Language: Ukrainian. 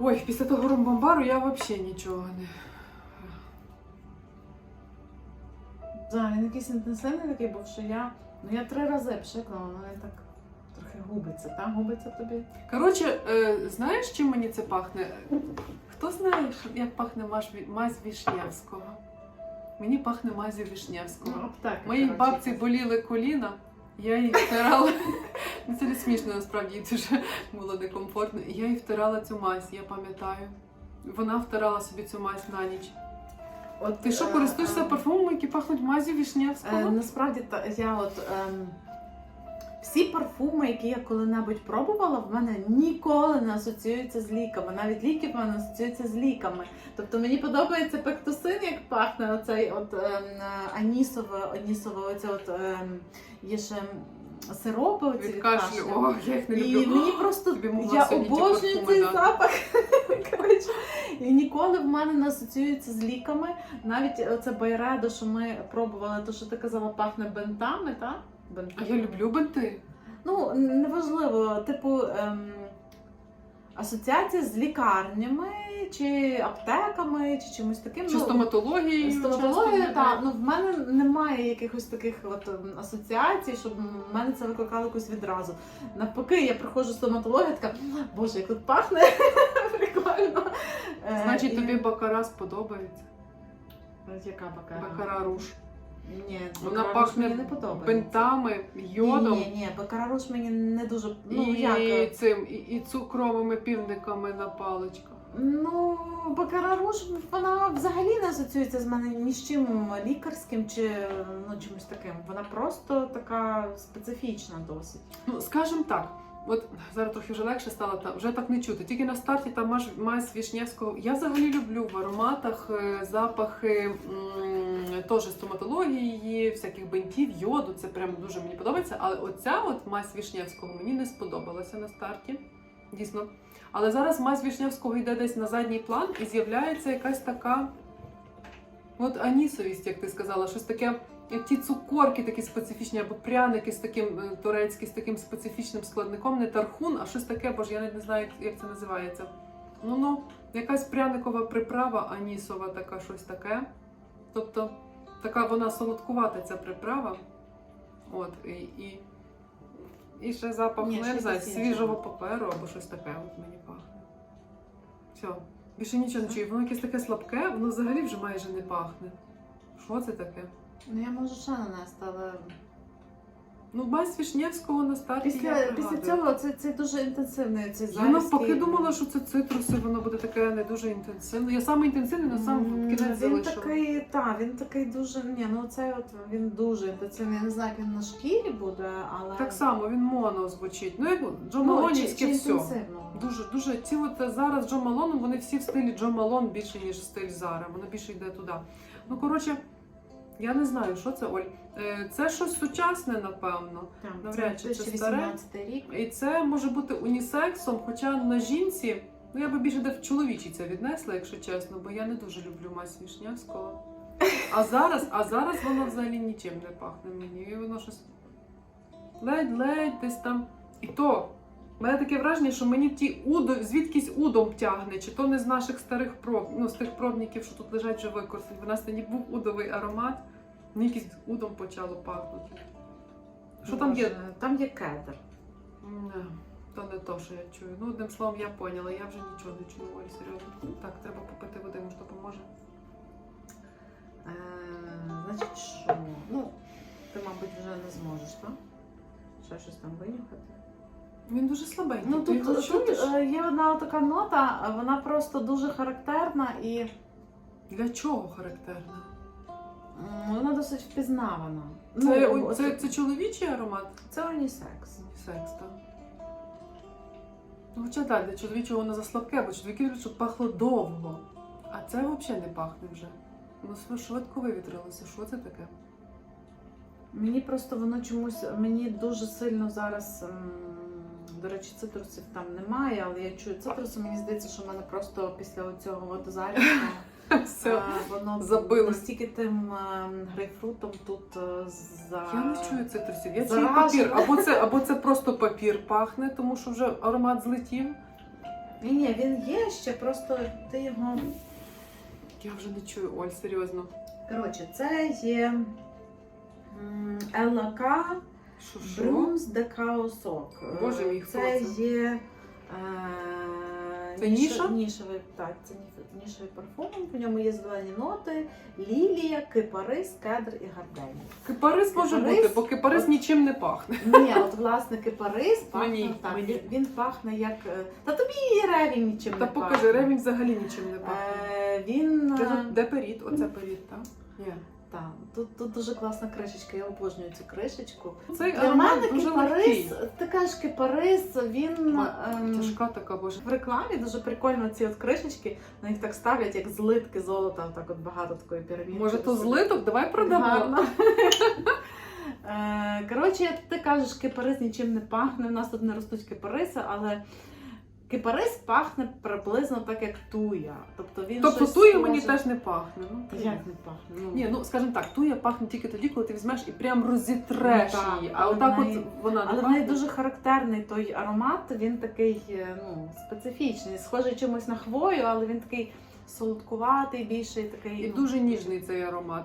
Ой, після того ромбамбару я взагалі нічого не. Да, він якийсь інтенсивний такий був, що я. Ну я три рази пшикнула, але так трохи губиться, так? Губиться тобі. Коротше, е, знаєш, чим мені це пахне? Хто знає, як пахне мазь Вішнєвського? Мені пахне мазі Вішнєвського. аптека. Моїй коротше, бабці якась. боліли коліна, я їй втирала. Ну, Це не смішно, насправді дуже було некомфортно. Я їй втирала цю мазь, я пам'ятаю. Вона втирала собі цю мазь на ніч. От, Ти що, е, користуєшся е, парфумами, які пахнуть мазі Е, Вішнєвського? насправді я от ем, всі парфуми, які я коли-небудь пробувала, в мене ніколи не асоціюються з ліками. Навіть ліки в мене асоціюються з ліками. Тобто мені подобається пектосин, як пахне оцей от ем, анісове, анісове, оце от ем, є ще сиропи оці Від кашлю. О, я їх не І мені просто Тобі могла я сьогодні ті обожнюю парфуми цей дати. запах. Коротше, і ніколи в мене не асоціюється з ліками. Навіть оце байредо, що ми пробували, то що ти казала, пахне бентами, так? А я люблю бинти. Ну, неважливо, типу ем, асоціація з лікарнями, чи аптеками, чи чимось таким. Чи Ну, стоматологією. Стоматологія, так. Ну в мене немає якихось таких от ем, асоціацій, щоб в мене це викликало якусь відразу. Навпаки, я приходжу стоматологію, така боже, як тут пахне прикольно. Е, Значить, тобі бакара сподобається. яка бакара? Бакара руш. Ні, Вона пахне мені не подобається. Бинтами, йодом ні, ні, бакара руш мені не дуже. Ну і як? цим, і, і цукровими півниками на паличках. Ну, бакара руш, вона взагалі не асоціюється з мене ні з чим лікарським чи ну, чимось таким. Вона просто така специфічна досить. Ну, скажімо так, от зараз трохи вже легше стало, та вже так не чути. Тільки на старті там маж мазь Вішнєвського. Я взагалі люблю в ароматах е, запахи м, теж стоматології, всяких бинтів, йоду. Це прям дуже мені подобається. Але оця от мазь Вішнєвського мені не сподобалася на старті. Дійсно. Але зараз мазь Вішнєвського йде десь на задній план і з'являється якась така. От анісовість, як ти сказала, щось таке як ті цукорки такі специфічні, або пряники з таким е, турецькі, з таким специфічним складником, не тархун, а щось таке, бо ж я навіть не знаю, як це називається. Ну ну, якась пряникова приправа анісова, така щось таке. Тобто, така вона солодкувата ця приправа. От, і, і, і ще запах, щось свіжого паперу або щось таке от мені пахне. Все. Більше нічого не чую. Воно якесь таке слабке, воно взагалі вже майже не пахне. Що це таке? Ну я можу ще нанести, але Ну, мазь Вішнєвського на старті я після, пригадую. після цього це, це дуже інтенсивний цей Я навпаки думала, що це цитруси, воно буде таке не дуже інтенсивне. Я саме інтенсивне, на сам М, кінець Він такий, так, він такий дуже. Ні, ну цей от він дуже інтенсивний. Я не знаю, як він на шкірі буде, але Так само він моно звучить. Ну, як Джо ну, Малонівське чи все. інтенсивно. Дуже, дуже. Ці от зараз Джо Малоном, вони всі в стилі Джо Малон більше, ніж стиль Зара. Воно більше йде туди. Ну, коротше, я не знаю, що це, Оль. Е, Це щось сучасне, напевно. Так, Навряд чи це старе. рік. І це може бути унісексом, хоча на жінці, ну я би більше де в чоловічі це віднесла, якщо чесно, бо я не дуже люблю мазь Вішнявського. А зараз, а зараз воно взагалі нічим не пахне мені. І воно щось ледь-ледь десь там. І то. У мене таке враження, що мені ті удо, звідкись удом тягне, чи то не з наших старих проб, ну з тих пробників, що тут лежать вже використані. В нас тоді був удовий аромат, мені якийсь удом почало пахнути. Що там є? Там є кедр. Не, то не то, що я чую. Ну, одним словом, я поняла, я вже нічого не чую, Оль, серйозно. Так, треба попити води, може допоможе. Е, значить, що? Ну, ти, мабуть, вже не зможеш, так? Ще щось там винюхати. Він дуже слабенький. Ну ти тут, його тут чуєш? е, є одна така нота, е, вона просто дуже характерна і Для чого характерно? м, вона досить впізнавана. Це, ну, о- це, це чоловічий аромат? це унісекс. Секс, так. Ну, хоча так, для чоловічого воно заслабке, бо чоловіки люблять, щоб пахло довго. А це взагалі не пахне вже. Ну, св- швидко вивітрилося. Що це таке? Мені просто воно чомусь мені дуже сильно зараз. м, До речі, цитрусів там немає, але я чую цитруси. Мені здається, що в мене просто після цього от Все. воно забили. настільки тим е, грейпфрутом тут е, за Я не чую цитрусів. Я чую папір. Або це, або це просто папір пахне, тому що вже аромат злетів. Ні, ні, він є ще, просто ти його. Я вже не чую, Оль, серйозно. Коротше, це є ЛК? Брумс де Каосок. Боже мій, хто це це? є. Е, Це ніша? Нішевий, так, це ні- нішевий парфум. В ньому є зелені ноти, лілія, кипарис, кедр і гарденія. Кипарис може Кипарис? бути, бо кипарис От. нічим не пахне. Ні, от власне кипарис пахне Мені, так. мені. Він, він пахне як. е, Та тобі і ревінь нічим Та не покажи, пахне. ревінь взагалі нічим не пахне. Е, він. Де, е, тут- де періт? Оце періт, так? Є. Так, тут, тут дуже класна кришечка, я обожнюю цю кришечку. Цей Для мене дуже кипарис, легкий. ти кажеш кипарис, він ем, Тяжка така, боже. в рекламі дуже прикольно ці от кришечки, на них так ставлять, як злитки золота, так от багато такої піраміди. Може, то злиток? Давай продамо. Е, Коротше, ти кажеш, кипарис нічим не пахне. У нас тут не ростуть кипариси, але кипарис пахне приблизно так, як туя. Тобто він Тобто щось туя мені схоже- теж не пахне. Ну, Як не пахне? Ну, Ні, ну скажімо так, туя пахне тільки тоді, коли ти візьмеш і прям розітреш Ну, так, її. А але отак в от неї- вона не Але в неї пахне. дуже характерний той аромат, він такий е, ну, специфічний, схожий чимось на хвою, але він такий солодкуватий, більший такий. І ну, дуже ніжний цей аромат.